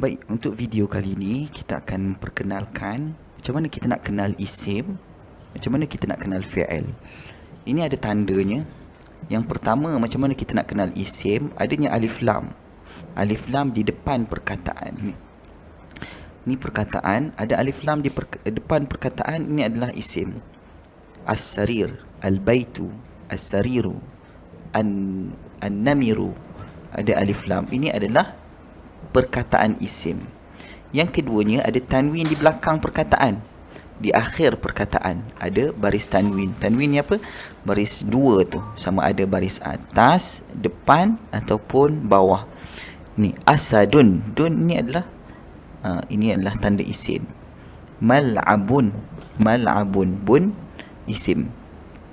Baik, untuk video kali ini kita akan perkenalkan macam mana kita nak kenal isim, macam mana kita nak kenal fi'il. Ini ada tandanya. Yang pertama, macam mana kita nak kenal isim, adanya alif lam. Alif lam di depan perkataan ni. Ni perkataan, ada alif lam di per- depan perkataan ini adalah isim. As-sarir, al-baitu, as-sariru, an- an-namiru. Ada alif lam. Ini adalah perkataan isim. Yang keduanya ada tanwin di belakang perkataan. Di akhir perkataan ada baris tanwin. Tanwin ni apa? Baris dua tu. Sama ada baris atas, depan ataupun bawah. Ni asadun. Dun ni adalah uh, ini adalah tanda isim. Mal'abun. Mal'abun. Bun isim.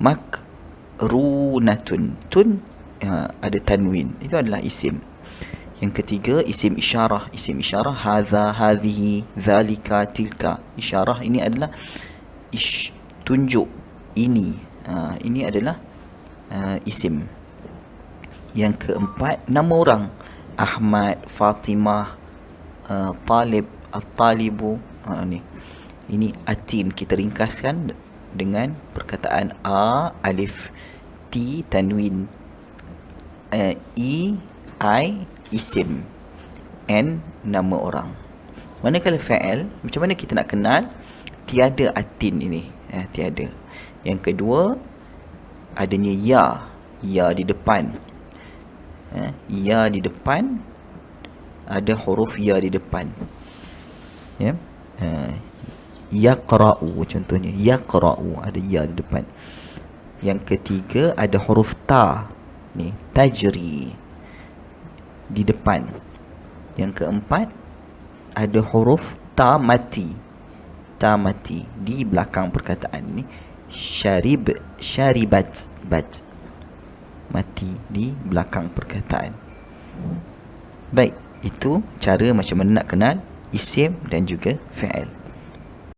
Makrunatun. Tun uh, ada tanwin. Itu adalah isim. Yang ketiga isim isyarah. Isim isyarah hadza, hadhihi, zalika, tilka. Isyarah ini adalah ish, tunjuk ini. Uh, ini adalah uh, isim. Yang keempat nama orang. Ahmad, Fatimah, uh, Talib, Al-Talibu. Uh, ni. Ini atin kita ringkaskan dengan perkataan a alif t tanwin uh, e i isim and nama orang. Manakala fa'il, macam mana kita nak kenal tiada atin ini? Eh, tiada. Yang kedua, adanya ya, ya di depan. Eh, ya di depan ada huruf ya di depan. Ya. Eh, yaqra'u contohnya, yaqra'u ada ya di depan. Yang ketiga ada huruf ta. Ni, tajri di depan. Yang keempat ada huruf ta mati. Ta mati di belakang perkataan ni. Syarib syaribat bat mati di belakang perkataan. Baik, itu cara macam mana nak kenal isim dan juga fi'il.